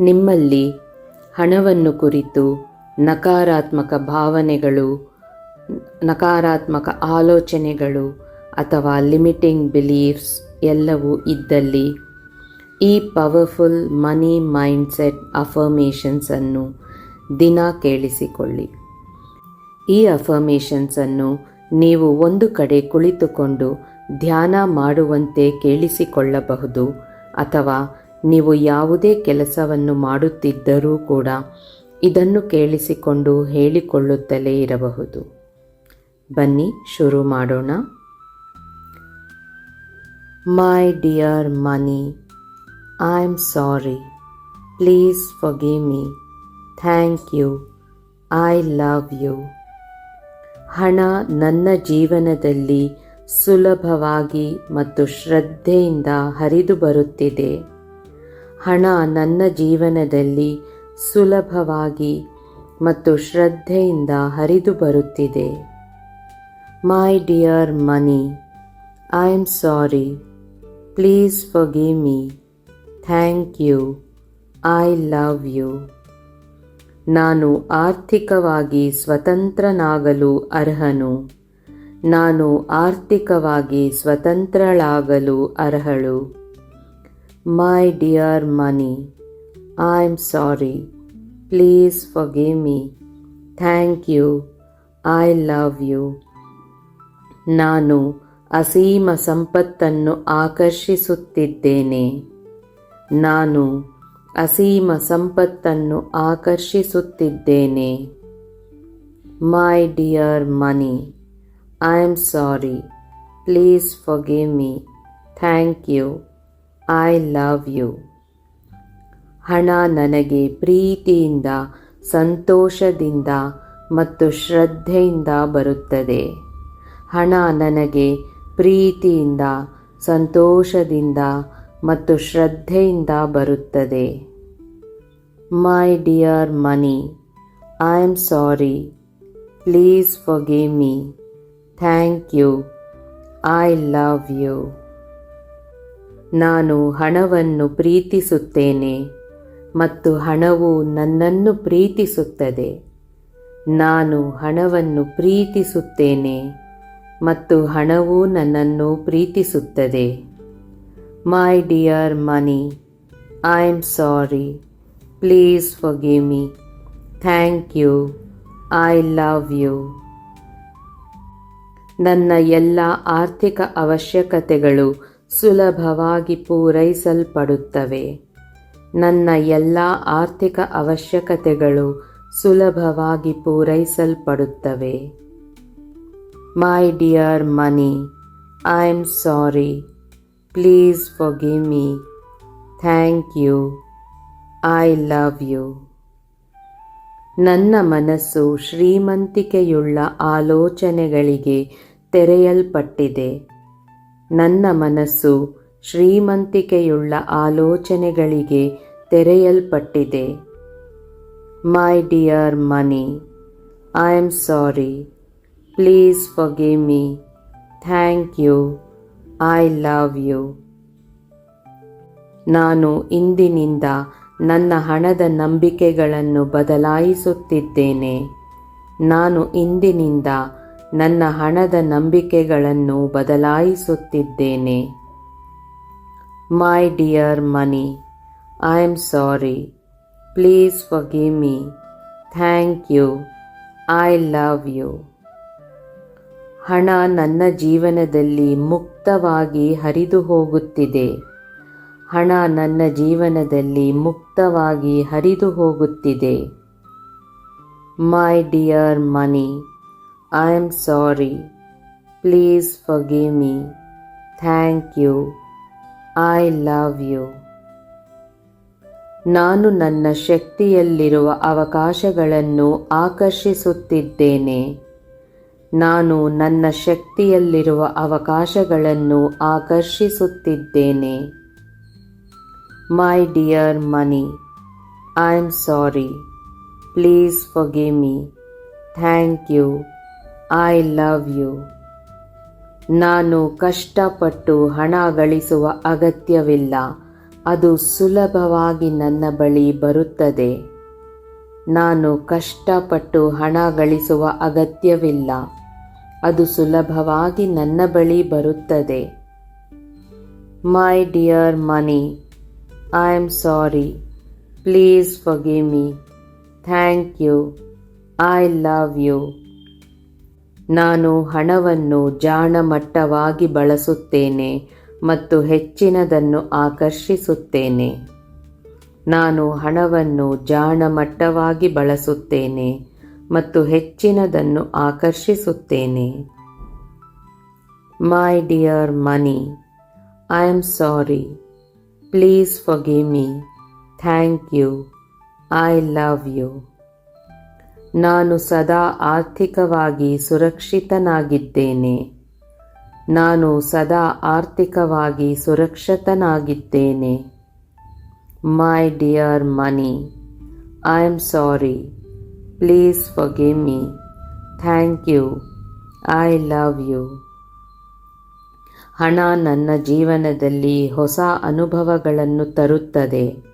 ನಿಮ್ಮಲ್ಲಿ ಹಣವನ್ನು ಕುರಿತು ನಕಾರಾತ್ಮಕ ಭಾವನೆಗಳು, ನಕಾರಾತ್ಮಕ ಆಲೋಚನೆಗಳು ಅಥವಾ ಲಿಮಿಟಿಂಗ್ ಬಿಲೀಫ್ಸ್ ಎಲ್ಲವೂ ಇದ್ದಲ್ಲಿ ಈ ಪವರ್ಫುಲ್ ಮನಿ ಮೈಂಡ್ಸೆಟ್ ಅಫರ್ಮೇಷನ್ಸನ್ನು ದಿನ ಕೇಳಿಸಿಕೊಳ್ಳಿ. ಈ ಅಫರ್ಮೇಷನ್ಸನ್ನು ನೀವು ಒಂದು ಕಡೆ ಕುಳಿತುಕೊಂಡು ಧ್ಯಾನ ಮಾಡುವಂತೆ ಕೇಳಿಸಿಕೊಳ್ಳಬಹುದು ಅಥವಾ ನೀವು ಯಾವುದೇ ಕೆಲಸವನ್ನು ಮಾಡುತ್ತಿದ್ದರೂ ಕೂಡ ಇದನ್ನು ಕೇಳಿಸಿಕೊಂಡು ಹೇಳಿಕೊಳ್ಳುತ್ತಲೇ ಇರಬಹುದು. ಬನ್ನಿ, ಶುರು ಮಾಡೋಣ. My dear money I am sorry please forgive me thank you I love you ಹಣ ನನ್ನ ಜೀವನದಲ್ಲಿ ಸುಲಭವಾಗಿ ಮತ್ತು ಶ್ರದ್ಧೆಯಿಂದ ಹರಿದು ಬರುತ್ತಿದೆ. ಹಣ ನನ್ನ ಜೀವನದಲ್ಲಿ ಸುಲಭವಾಗಿ ಮತ್ತು ಶ್ರದ್ಧೆಯಿಂದ ಹರಿದು ಬರುತ್ತಿದೆ. My dear money I am sorry please forgive me thank you I love you ನಾನು ಆರ್ಥಿಕವಾಗಿ ಸ್ವತಂತ್ರನಾಗಲು ಅರ್ಹನು. ನಾನು ಆರ್ಥಿಕವಾಗಿ ಸ್ವತಂತ್ರಳಾಗಲು ಅರ್ಹಳು. My dear money I am sorry please forgive me. Thank you I love you ನಾನು ಅಸೀಮ ಸಂಪತ್ತನ್ನು ಆಕರ್ಷಿಸುತ್ತಿದ್ದೇನೆ. ನಾನು ಅಸೀಮ ಸಂಪತ್ತನ್ನು ಆಕರ್ಷಿಸುತ್ತಿದ್ದೇನೆ. My dear money I am sorry please forgive me thank you I love you ಹಣ ನನಗೆ ಪ್ರೀತಿಯಿಂದ, ಸಂತೋಷದಿಂದ ಮತ್ತು ಶ್ರದ್ಧೆಯಿಂದ ಬರುತ್ತದೆ. ಹಣ ನನಗೆ ಪ್ರೀತಿಯಿಂದ, ಸಂತೋಷದಿಂದ ಮತ್ತು ಶ್ರದ್ಧೆಯಿಂದ ಬರುತ್ತದೆ. My dear money I am sorry please forgive me thank you I love you ನಾನು ಹಣವನ್ನು ಪ್ರೀತಿಸುತ್ತೇನೆ ಮತ್ತು ಹಣವು ನನ್ನನ್ನು ಪ್ರೀತಿಸುತ್ತದೆ. ನಾನು ಹಣವನ್ನು ಪ್ರೀತಿಸುತ್ತೇನೆ ಮತ್ತು ಹಣವು ನನ್ನನ್ನು ಪ್ರೀತಿಸುತ್ತದೆ. My dear money I am sorry please forgive me thank you I love you ನನ್ನ ಎಲ್ಲ ಆರ್ಥಿಕ ಅವಶ್ಯಕತೆಗಳು ಸುಲಭವಾಗಿ ಪೂರೈಸಲ್ಪಡುತ್ತವೆ. ನನ್ನ ಎಲ್ಲ ಆರ್ಥಿಕ ಅವಶ್ಯಕತೆಗಳು ಸುಲಭವಾಗಿ ಪೂರೈಸಲ್ಪಡುತ್ತವೆ. My dear money I am sorry please forgive me thank you I love you ನನ್ನ ಮನಸ್ಸು ಶ್ರೀಮಂತಿಕೆಯುಳ್ಳ ಆಲೋಚನೆಗಳಿಗೆ ತೆರೆಯಲ್ಪಟ್ಟಿದೆ. ನನ್ನ ಮನಸ್ಸು ಶ್ರೀಮಂತಿಕೆಯುಳ್ಳ ಆಲೋಚನೆಗಳಿಗೆ ತೆರೆಯಲ್ಪಟ್ಟಿದೆ. My dear money I am sorry please forgive me thank you I love you ನಾನು ಇಂದಿನಿಂದ ನನ್ನ ಹಣದ ನಂಬಿಕೆಗಳನ್ನು ಬದಲಾಯಿಸುತ್ತಿದ್ದೇನೆ. ನಾನು ಇಂದಿನಿಂದ ನನ್ನ ಹಣದ ನಂಬಿಕೆಗಳನ್ನು ಬದಲಾಯಿಸುತ್ತಿದ್ದೇನೆ. My dear money I am sorry please forgive me thank you I love you ಹಣ ನನ್ನ ಜೀವನದಲ್ಲಿ ಮುಕ್ತವಾಗಿ ಹರಿದು ಹೋಗುತ್ತಿದೆ ಹಣ ನನ್ನ ಜೀವನದಲ್ಲಿ ಮುಕ್ತವಾಗಿ ಹರಿದು ಹೋಗುತ್ತಿದೆ my dear money I am sorry please forgive me thank you I love you ನಾನು ನನ್ನ ಶಕ್ತಿಯಲ್ಲಿರುವ ಅವಕಾಶಗಳನ್ನು ಆಕರ್ಷಿಸುತ್ತಿದ್ದೇನೆ. ನಾನು ನನ್ನ ಶಕ್ತಿಯಲ್ಲಿರುವ ಅವಕಾಶಗಳನ್ನು ಆಕರ್ಷಿಸುತ್ತಿದ್ದೇನೆ. My dear money I am sorry please forgive me thank you I love you ನಾನು ಕಷ್ಟಪಟ್ಟು ಹಣ ಗಳಿಸುವ ಅಗತ್ಯವಿಲ್ಲ. ಅದು ಸುಲಭವಾಗಿ ನನ್ನ ಬಳಿ ಬರುತ್ತದೆ. ನಾನು ಕಷ್ಟಪಟ್ಟು ಹಣ ಗಳಿಸುವ ಅಗತ್ಯವಿಲ್ಲ. ಅದು ಸುಲಭವಾಗಿ ನನ್ನ ಬಳಿ ಬರುತ್ತದೆ. My dear money I am sorry please forgive me thank you I love you ನಾನು ಹಣವನ್ನು ಜಾಣಮಟ್ಟವಾಗಿ ಬಳಸುತ್ತೇನೆ ಮತ್ತು ಹೆಚ್ಚಿನದನ್ನು ಆಕರ್ಷಿಸುತ್ತೇನೆ. ನಾನು ಹಣವನ್ನು ಜಾಣಮಟ್ಟವಾಗಿ ಬಳಸುತ್ತೇನೆ ಮತ್ತು ಹೆಚ್ಚಿನದನ್ನು ಆಕರ್ಷಿಸುತ್ತೇನೆ. My dear money I am sorry please forgive me thank you I love you ನಾನು ಸದಾ ಆರ್ಥಿಕವಾಗಿ ಸುರಕ್ಷಿತನಾಗಿದ್ದೇನೆ. ನಾನು ಸದಾ ಆರ್ಥಿಕವಾಗಿ ಸುರಕ್ಷಿತನಾಗಿದ್ದೇನೆ. My dear money I am sorry please forgive me thank you I love you ಹಣ ನನ್ನ ಜೀವನದಲ್ಲಿ ಹೊಸ ಅನುಭವಗಳನ್ನು ತರುತ್ತದೆ.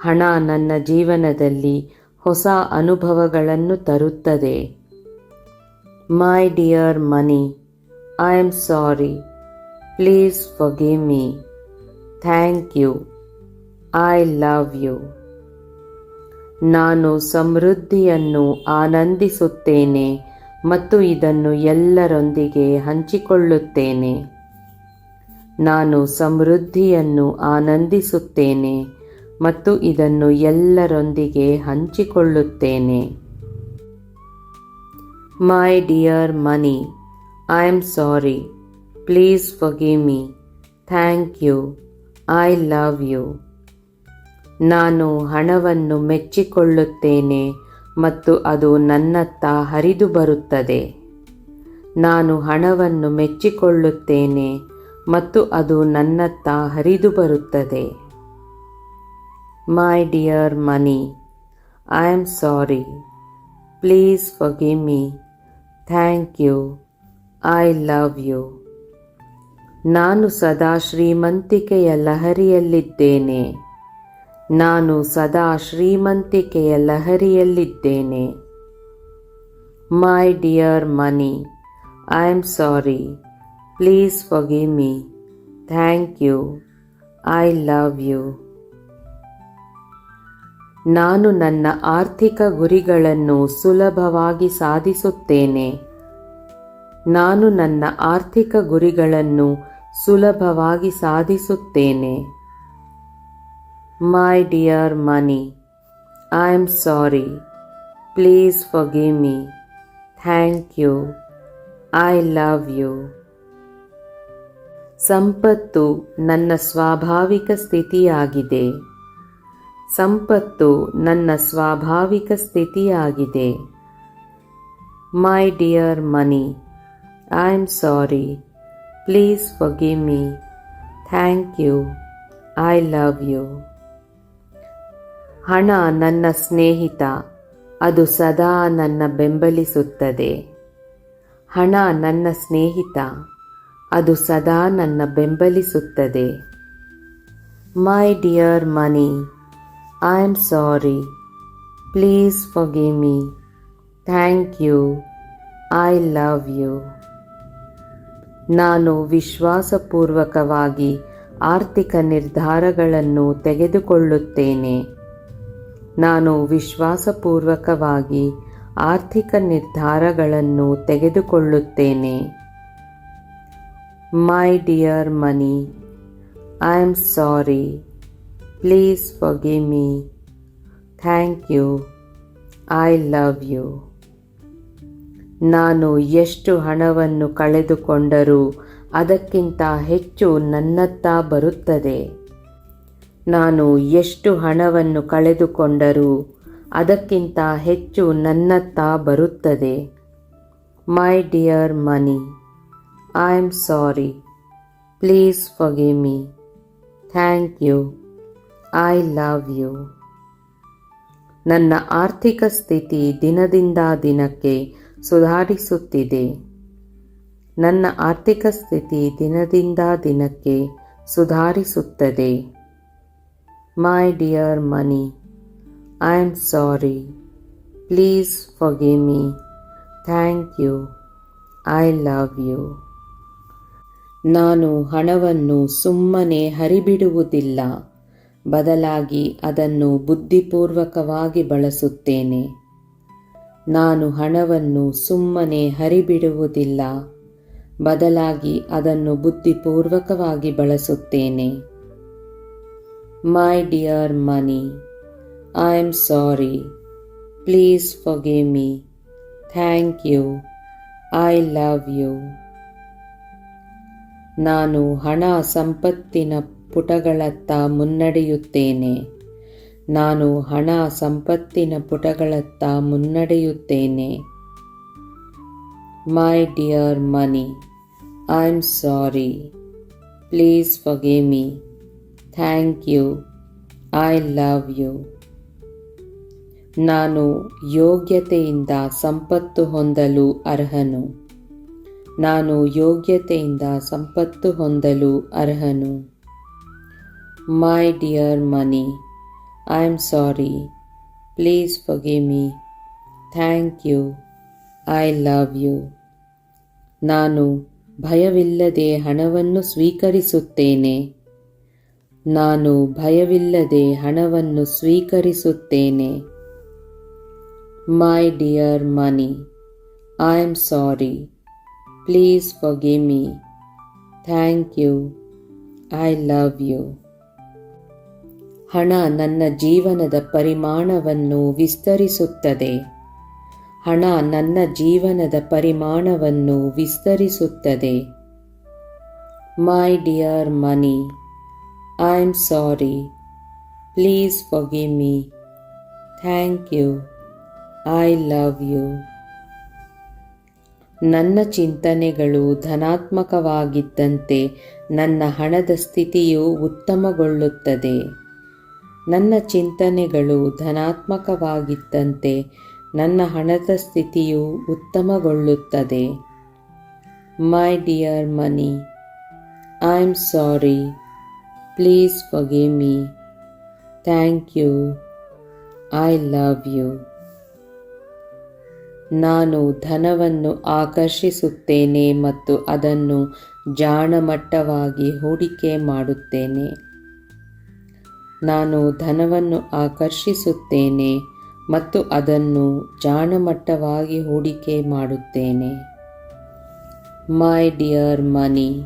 ಹಣ ನನ್ನ ಜೀವನದಲ್ಲಿ ಹೊಸ ಅನುಭವಗಳನ್ನು ತರುತ್ತದೆ. My dear money I am sorry please forgive me thank you I love you ನಾನು ಸಮೃದ್ಧಿಯನ್ನು ಆನಂದಿಸುತ್ತೇನೆ ಮತ್ತು ಇದನ್ನು ಎಲ್ಲರೊಂದಿಗೆ ಹಂಚಿಕೊಳ್ಳುತ್ತೇನೆ. ನಾನು ಸಮೃದ್ಧಿಯನ್ನು ಆನಂದಿಸುತ್ತೇನೆ. ಮತ್ತು ಇದನ್ನು ಎಲ್ಲರೊಂದಿಗೆ ಹಂಚಿಕೊಳ್ಳುತ್ತೇನೆ. My dear money I am sorry please forgive me thank you I love you ನಾನು ಹಣವನ್ನು ಮೆಚ್ಚಿಕೊಳ್ಳುತ್ತೇನೆ ಮತ್ತು ಅದು ನನ್ನತ್ತ ಹರಿದು ಬರುತ್ತದೆ. ನಾನು ಹಣವನ್ನು ಮೆಚ್ಚಿಕೊಳ್ಳುತ್ತೇನೆ ಮತ್ತು ಅದು ನನ್ನತ್ತ ಹರಿದು ಬರುತ್ತದೆ. My dear money I am sorry please forgive me thank you I love you ನಾನು ಸದಾ ಶ್ರೀಮಂತಿಕೆಯ ಲಹರಿಯಲ್ಲಿದ್ದೇನೆ. ನಾನು ಸದಾ ಶ್ರೀಮಂತಿಕೆಯ ಲಹರಿಯಲ್ಲಿದ್ದೇನೆ. My dear money I am sorry please forgive me thank you I love you ನಾನು ನನ್ನ ಆರ್ಥಿಕ ಗುರಿಗಳನ್ನು ಸುಲಭವಾಗಿ ಸಾಧಿಸುತ್ತೇನೆ. ನಾನು ನನ್ನ ಆರ್ಥಿಕ ಗುರಿಗಳನ್ನು ಸುಲಭವಾಗಿ ಸಾಧಿಸುತ್ತೇನೆ. My dear money I am sorry please forgive me thank you I love you ಸಂಪತ್ತು ನನ್ನ ಸ್ವಾಭಾವಿಕ ಸ್ಥಿತಿಯಾಗಿದೆ. ಸಂಪತ್ತು ನನ್ನ ಸ್ವಾಭಾವಿಕ ಸ್ಥಿತಿಯಾಗಿದೆ. My dear money I am sorry please forgive me thank you I love you ಹಣ ನನ್ನ ಸ್ನೇಹಿತ, ಅದು ಸದಾ ನನ್ನ ಬೆಂಬಲಿಸುತ್ತದೆ. ಹಣ ನನ್ನ ಸ್ನೇಹಿತ, ಅದು ಸದಾ ನನ್ನ ಬೆಂಬಲಿಸುತ್ತದೆ. My dear money I am sorry please forgive me thank you I love you ನಾನು ವಿಶ್ವಾಸಪೂರ್ವಕವಾಗಿ ಆರ್ಥಿಕ ನಿರ್ಧಾರಗಳನ್ನು ತೆಗೆದುಕೊಳ್ಳುತ್ತೇನೆ. ನಾನು ವಿಶ್ವಾಸಪೂರ್ವಕವಾಗಿ ಆರ್ಥಿಕ ನಿರ್ಧಾರಗಳನ್ನು ತೆಗೆದುಕೊಳ್ಳುತ್ತೇನೆ. My dear money I am sorry please forgive me. Thank you I love you ನಾನು ಎಷ್ಟು ಹಣವನ್ನು ಕಳೆದುಕೊಂಡರೂ ಅದಕ್ಕಿಂತ ಹೆಚ್ಚು ನನ್ನತ್ತ ಬರುತ್ತದೆ. ನಾನು ಎಷ್ಟು ಹಣವನ್ನು ಕಳೆದುಕೊಂಡರೂ ಅದಕ್ಕಿಂತ ಹೆಚ್ಚು ನನ್ನತ್ತ ಬರುತ್ತದೆ. My dear money I am sorry please forgive me thank you I love you ನನ್ನ ಆರ್ಥಿಕ ಸ್ಥಿತಿ ದಿನದಿಂದ ದಿನಕ್ಕೆ ಸುಧಾರಿಸುತ್ತಿದೆ. ನನ್ನ ಆರ್ಥಿಕ ಸ್ಥಿತಿ ದಿನದಿಂದ ದಿನಕ್ಕೆ ಸುಧಾರಿಸುತ್ತದೆ. My dear money I am sorry please forgive me thank you I love you ನಾನು ಹಣವನ್ನು ಸುಮ್ಮನೆ ಹರಿಬಿಡುವುದಿಲ್ಲ. ಬದಲಾಗಿ ಅದನ್ನು ಬುದ್ಧಿಪೂರ್ವಕವಾಗಿ ಬಳಸುತ್ತೇನೆ. ನಾನು ಹಣವನ್ನು ಸುಮ್ಮನೆ ಹರಿಬಿಡುವುದಿಲ್ಲ. ಬದಲಾಗಿ ಅದನ್ನು ಬುದ್ಧಿಪೂರ್ವಕವಾಗಿ ಬಳಸುತ್ತೇನೆ. My dear money I am sorry please forgive me thank you I love you ನಾನು ಹಣ ಸಂಪತ್ತಿನ ಪುಟಗಳತ್ತ ಮುನ್ನಡೆಯುತ್ತೇನೆ. ನಾನು ಹಣ ಸಂಪತ್ತಿನ ಪುಟಗಳತ್ತ ಮುನ್ನಡೆಯುತ್ತೇನೆ. My dear money I am sorry please forgive me thank you I love you ನಾನು ಯೋಗ್ಯತೆಯಿಂದ ಸಂಪತ್ತು ಹೊಂದಲು ಅರ್ಹನು. ನಾನು ಯೋಗ್ಯತೆಯಿಂದ ಸಂಪತ್ತು ಹೊಂದಲು ಅರ್ಹನು. My dear money I am sorry please forgive me. Thank you I love you ನಾನು ಭಯವಿಲ್ಲದೆ ಹಣವನ್ನು ಸ್ವೀಕರಿಸುತ್ತೇನೆ. ನಾನು ಭಯವಿಲ್ಲದೆ ಹಣವನ್ನು ಸ್ವೀಕರಿಸುತ್ತೇನೆ. My dear money I am sorry please forgive me thank you I love you ಹಣ ನನ್ನ ಜೀವನದ ಪರಿಮಾಣವನ್ನು ವಿಸ್ತರಿಸುತ್ತದೆ. ಹಣ ನನ್ನ ಜೀವನದ ಪರಿಮಾಣವನ್ನು ವಿಸ್ತರಿಸುತ್ತದೆ. My dear money I am sorry please forgive me thank you I love you ನನ್ನ ಚಿಂತನೆಗಳು ಧನಾತ್ಮಕವಾಗಿದ್ದಂತೆ ನನ್ನ ಹಣದ ಸ್ಥಿತಿಯು ಉತ್ತಮಗೊಳ್ಳುತ್ತದೆ. ನನ್ನ ಚಿಂತನೆಗಳು ಧನಾತ್ಮಕವಾಗಿದ್ದಂತೆ ನನ್ನ ಹಣದ ಸ್ಥಿತಿಯು ಉತ್ತಮಗೊಳ್ಳುತ್ತದೆ. My dear money I am sorry please forgive me thank you I love you ನಾನು ಧನವನ್ನು ಆಕರ್ಷಿಸುತ್ತೇನೆ ಮತ್ತು ಅದನ್ನು ಜಾಣಮಟ್ಟವಾಗಿ ಹೂಡಿಕೆ ಮಾಡುತ್ತೇನೆ. ನಾನು ಧನವನ್ನು ಆಕರ್ಷಿಸುತ್ತೇನೆ ಮತ್ತು ಅದನ್ನು ಜಾಣಮಟ್ಟವಾಗಿ ಹೂಡಿಕೆ ಮಾಡುತ್ತೇನೆ. My dear money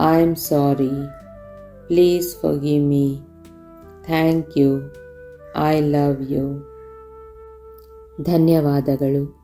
I am sorry please forgive me thank you I love you ಧನ್ಯವಾದಗಳು.